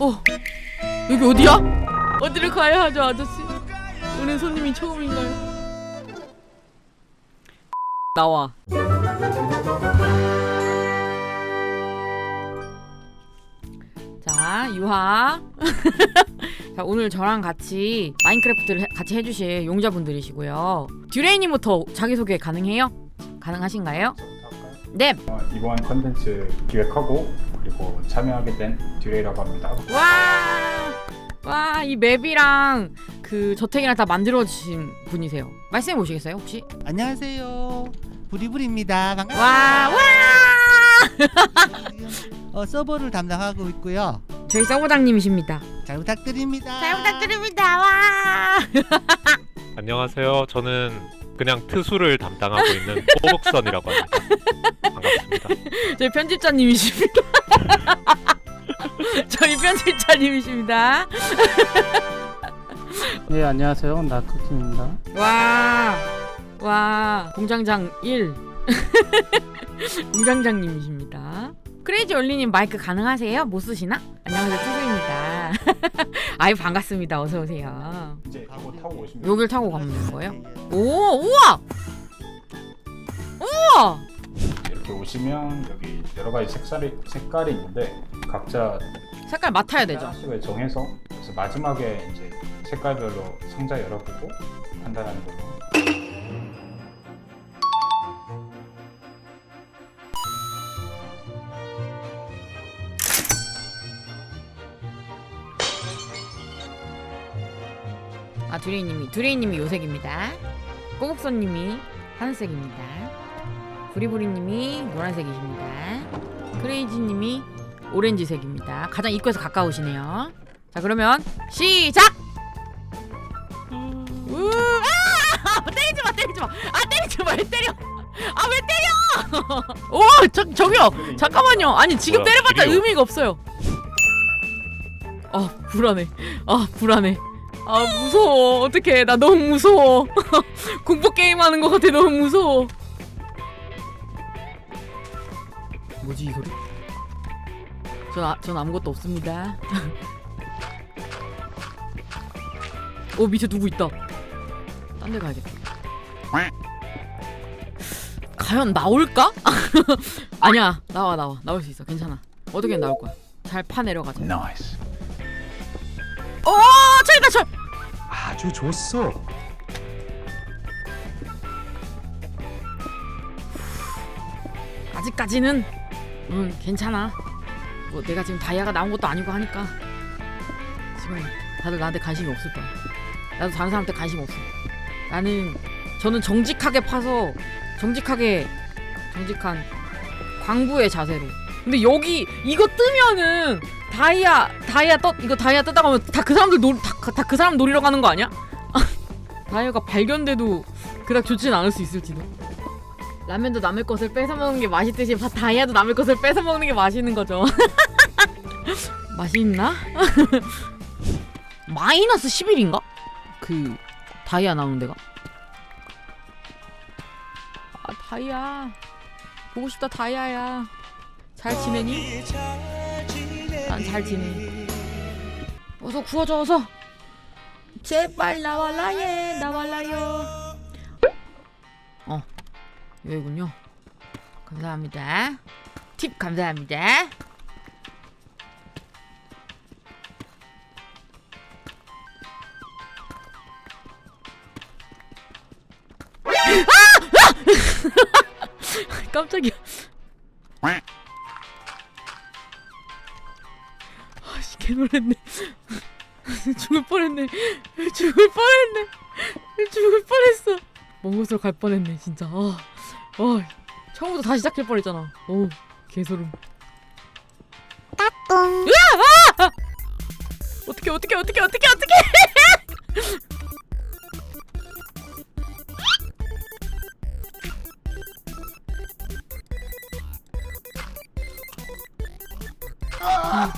어 여기 어디야? 어디를 가야 하죠 아저씨? 오늘 손님이 처음인가요? 나와. 자 유하. 자 오늘 저랑 같이 마인크래프트를 해- 같이 해주실 용자분들이시고요. 듀레이님부터 자기소개 가능해요? 가능하신가요? 네. 어, 이번 컨텐츠 기획하고 그리고 참여하게 된 듀레이라고 합니다. 와, 와, 이 맵이랑 그 저택이랑 다 만들어 주신 분이세요. 말씀해 보시겠어요, 혹시? 안녕하세요. 부리부리입니다. 반갑습니다. 와, 와! 어, 서버를 담당하고 있고요. 저희 서버장님이십니다. 잘 부탁드립니다. 잘 부탁드립니다. 와! 안녕하세요. 저는 그냥 트수를 담당하고 있는 꼬북선이라고 합니다. 반갑습니다. 저희 편집자님이십니다. 저희 편집자님이십니다. 네 안녕하세요 나쿠팀입니다 와, 와, 공장장 1. 공장장님이십니다. 크레이지 올리님 마이크 가능하세요? 못 쓰시나? 안녕하세요, 투수입니다. 아유 반갑습니다. 어서 오세요. 이제 이거 타고 오시면 여길 타고 가면 되는 거예요? 예, 예. 오, 우와, 우와. 이렇게 오시면 여기 여러 가지 색깔이 색깔이 있는데 각자 색깔 맡아야 되죠. 하나씩을 정해서 그래서 마지막에 이제 색깔별로 상자 열어보고 판단하는 걸로. 두레이님이 두레이님이 요색입니다. 꼬북선님이 하늘색입니다. 부리부리님이 노란색이십니다. 크레이지님이 오렌지색입니다. 가장 입구에서 가까우시네요. 자 그러면 시작. 우, 아! 때리지 마, 때리지 마. 아 때리지 마, 왜 때려? 아 왜 때려? 오, 저 저기요. 잠깐만요. 아니 지금 뭐야, 때려봤자 길이요? 의미가 없어요. 아 불안해. 아 불안해. 아 무서워. 어떡해. 나 너무 무서워. 공포 게임 하는 것 같아. 너무 무서워. 뭐지 이 소리? 전, 아, 전 아무것도 없습니다. 어 밑에 누구 있다. 딴 데 가야겠다. 과연 나올까? 아니야 나와 나와 나올 수 있어 괜찮아 어떻게든 나올 거야 잘 파 내려가자 나이스. 오 철이다 철 아주 좋았어. 아직까지는 음 괜찮아. 뭐 내가 지금 다이아가 나온 것도 아니고 하니까. 지금 다들 나한테 관심이 없을 거야. 나도 다른 사람한테 관심 없어. 나는 저는 정직하게 파서 정직하게 정직한 광부의 자세로. 근데 여기 이거 뜨면은 다이아 다이아 떠 이거 다이아 떴다고 하면 다 그 사람들 놀다 그 사람 노리러 가는 거 아니야? 다이아가 발견돼도 그닥 좋진 않을 수 있을지도 라면도 남의 것을 뺏어 먹는 게 맛있듯이 바- 다이아도 남의 것을 뺏어 먹는 게 맛있는 거죠. 맛이 있나? 마이너스 11인가? 그 다이아 나오는 데가. 아 다이아 보고 싶다 다이아야. 잘 지내니? 난 잘 지내. 어서 구워줘 어서. 제발 나와라 예 나와라요. 어 여기군요. 감사합니다. 팁 감사합니다. 아! 깜짝이야. 아씨 개놀랬네. 죽을 뻔했네. 죽을 뻔했네. 죽을 뻔했어. 먼 곳으로 갈 뻔했네 진짜. 아. 어, 처음부터 다시 시작할 뻔했잖아. 오, 개소름. 으아! 아! 어떻게 어떻게 어떻게 어떻게 어떻게?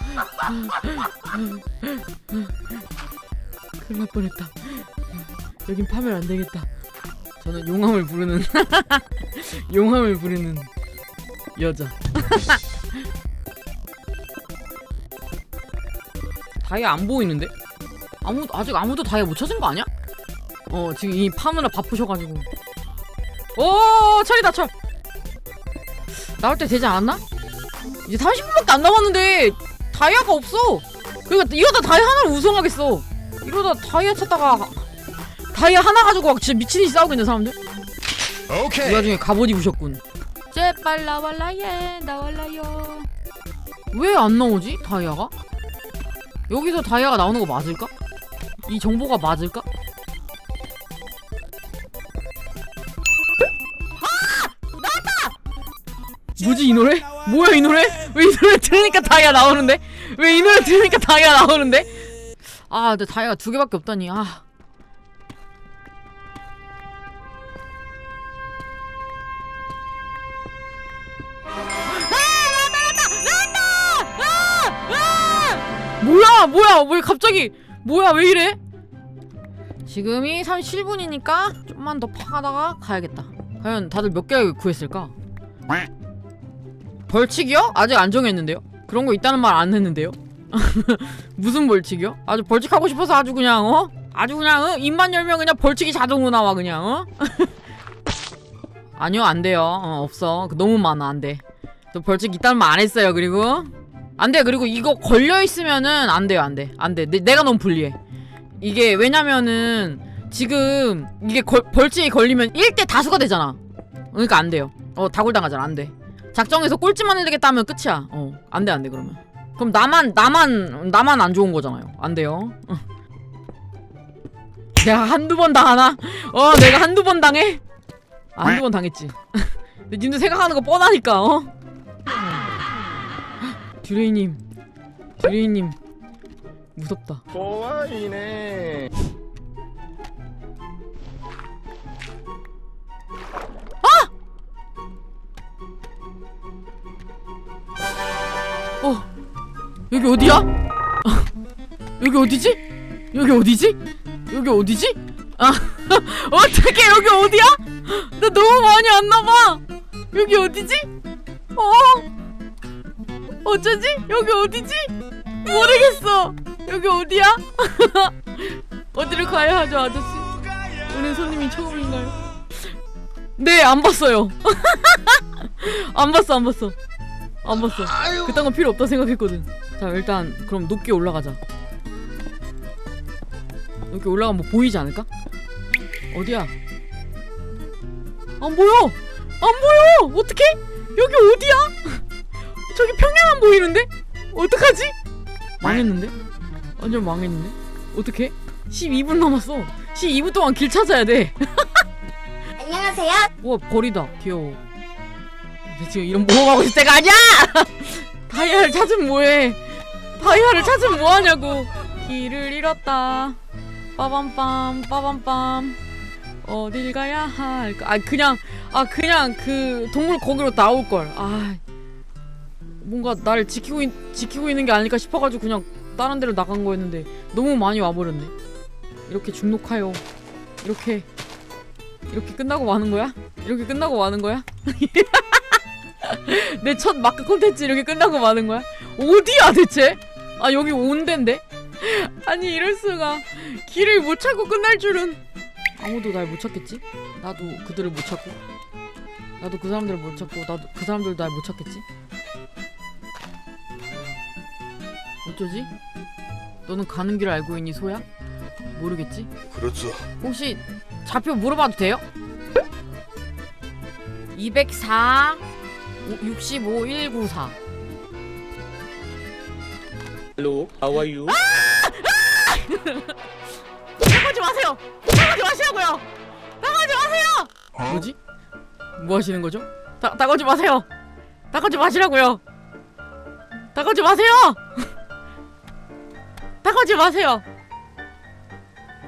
큰일 날 뻔했다. 여긴 파면 안 되겠다. 저는 용암을 부르는 용암을 부르는 여자. 다이아 안 보이는데? 아무 아직 아무도 다이아 못 찾은 거 아니야? 어 지금 이 파느라 바쁘셔가지고. 오 철이다 철. 나올 때 되지 않았나? 이제 30분밖에 안 남았는데 다이아가 없어. 그러니까 이러다 다이아 하나를 우승하겠어. 이러다 다이아 찾다가 다이아 하나 가지고 막 진짜 미친듯이 싸우고 있는 사람들. 이 와중에 갑옷 입으셨군. 제발 나war라 예 나war라요. 왜 안 나오지 다이아가? 여기서 다이아가 나오는 거 맞을까? 이 정보가 맞을까? 뭐지 이 노래? 뭐야 이 노래? 왜 이 노래 들으니까 다이아 나오는데? 왜 이 노래 들으니까 다이아 나오는데? 아 근데 다이아가 두 개밖에 없다니 아 뭐야 뭐야 왜 갑자기 뭐야 왜 이래? 지금이 37분이니까 좀만 더 파가다가 가야겠다 과연 다들 몇 개 구했을까? 벌칙이요? 아직 안 정했는데요? 그런 거 있다는 말 안 했는데요? 무슨 벌칙이요? 아주 벌칙하고 싶어서 아주 그냥 어? 아주 그냥 어? 입만 열면 그냥 벌칙이 자동으로 나와 그냥 어? 아니요 안 돼요 어, 없어 너무 많아 안돼 또 벌칙 있다는 말 안 했어요 그리고 안 돼. 그리고 이거 걸려 있으면은 안 돼요. 안 돼. 안 돼. 내, 내가 너무 불리해. 이게 왜냐면은 지금 이게 걸, 벌칙이 걸리면 1대 다수가 되잖아. 그러니까 안 돼요. 어, 다굴당하잖아. 안 돼. 작정해서 꼴찌만 해야겠다 하면 끝이야. 어. 안 돼. 안 돼. 그러면. 그럼 나만 나만 나만 안 좋은 거잖아요. 안 돼요. 어. 내가 한두 번 당하나? 어, 내가 한두 번 당해? 아, 한두 번 당했지. 근데 님들 생각하는 거 뻔하니까. 어? 듀레이님 듀레이님 무섭다 아! 여기 어디야? 여기 어디지? 여기 어디지? 여기 어디지? 아 어떻게 여기 어디야? 나 너무 많이 왔나봐 여기 어디지? 어? 어쩌지? 여기 어디지? 모르겠어. 여기 어디야? 어디를 가야 하죠, 아저씨? 오늘 손님이 처음인가요? 네, 안 봤어요. 안 봤어, 안 봤어. 안 봤어. 그딴 건 필요 없다 생각했거든. 자, 일단 그럼 높게 올라가자. 높게 올라가면 뭐 보이지 않을까? 어디야? 안 보여! 안 보여! 어떡해? 여기 어디야? 저기 평양만 보이는데? 어떡하지? 망했는데? 완전 망했는데? 어떡해? 12분 남았어 12분 동안 길 찾아야 돼 안녕하세요. 우와 벌이다 귀여워 근데 지금 이런 모험하고 있을 때가 아니야! 다이아를 찾으면 뭐해 다이아를 찾으면 뭐하냐고 길을 잃었다 빠밤빰 빠밤빰 어딜 가야 할까 아 그냥 아 그냥 그 동물 거기로 나올걸 아 뭔가 나를 지키고 있, 지키고 있는 게 아닐까 싶어가지고 그냥 다른 데로 나간 거였는데 너무 많이 와버렸네. 이렇게 중독하여 이렇게 이렇게 끝나고 마는 거야? 이렇게 끝나고 마는 거야? 내 첫 마크 콘텐츠 이렇게 끝나고 마는 거야? 어디야 대체? 아 여기 온 데인데? 아니 이럴 수가 길을 못 찾고 끝날 줄은 아무도 날 못 찾겠지? 나도 그들을 못 찾고 나도 그 사람들을 못 찾고 나도 그 사람들도 날 못 찾겠지? 어쩌지? 너는 가는 길을 알고 있니 소야? 모르겠지? 그렇죠. 혹시 좌표 물어봐도 돼요? 204 65 194 Hello, how are you? 나가지 마세요! 나가지 마시라고요! 나가지 마세요! 뭐지? 뭐 하시는 거죠? 나, 나가지 마세요! 나가지 마시라고요! 나가지 마세요! 나가지 마세요!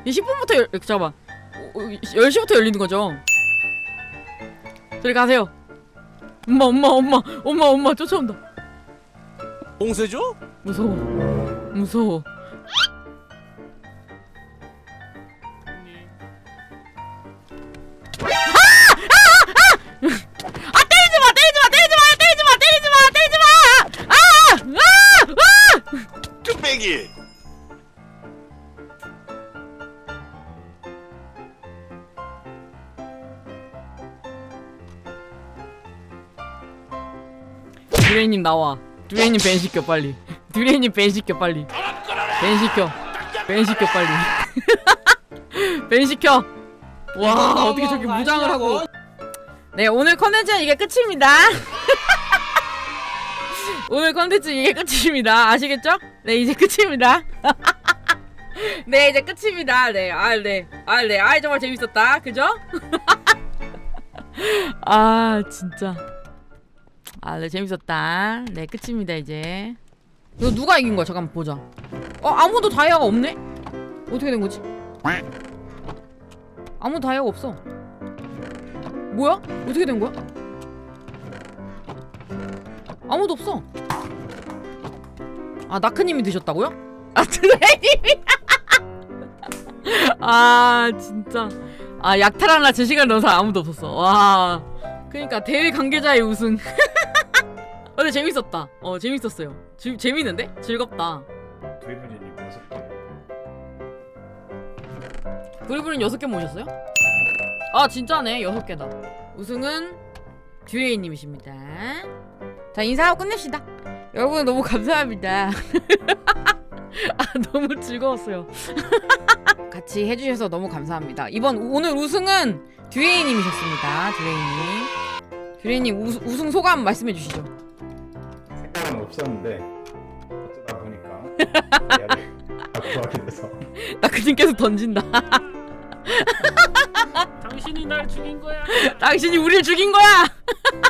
이 10분부터 열, 잠깐만 어, 어, 10시부터 열리는 거죠? 저리 가세요 엄마 엄마 엄마 엄마 엄마 쫓아온다 봉쇄죠? 무서워 무서워 아 때리지 마 때리지 마 때리지 마 때리지 마 때리지 마 때리지 마 아! 아! 아! 뚝배기. 듀레이님 나와. 듀레이님 밴 시켜 빨리. 듀레이님 밴 시켜 빨리. 밴 시켜. 밴 시켜 빨리. 밴 시켜. 와 어떻게 저렇게 무장을 하고. 네 오늘 컨텐츠는 이게 끝입니다. 오늘 컨텐츠 이게 끝입니다. 아시겠죠? 네 이제 끝입니다. 네 이제 끝입니다. 네, 아 네, 아 네, 아 정말 재밌었다. 그죠? 아 진짜. 아 네 재밌었다. 네 끝입니다 이제. 이거 누가 이긴 거야? 잠깐 보자. 어 아무도 다이아가 없네? 어떻게 된 거지? 아무 다이아가 없어. 뭐야? 어떻게 된 거야? 아무도 없어. 아 나크님이 드셨다고요? 아 드레이님이. 아 진짜. 아 약탈 하나 제 시간 넣은 사람 아무도 없었어. 와. 그러니까 대회 관계자의 우승. 어, 근데 재밌었다. 어 재밌었어요. 지, 재밌는데? 즐겁다. 드리블이님 여섯 개. 브리브린 여섯 개 모셨어요? 아 진짜네 여섯 개다. 우승은 듀에이님이십니다. 자 인사하고 끝냅시다. 여러분 너무 감사합니다. 아 너무 즐거웠어요. 같이 해주셔서 너무 감사합니다. 이번 오늘 우승은 듀에이님이셨습니다. 듀에이님. 듀에이님 우승, 우승 소감 말씀해 주시죠. 색깔은 없었는데 어쩌다 보니까 대야를 갖고 하게 돼서 나 그님 계속 던진다. 당신이 날 죽인 거야. 당신이 우리를 죽인 거야.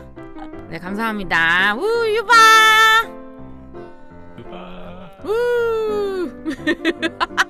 네 감사합니다. 우 유바. 유바. 우.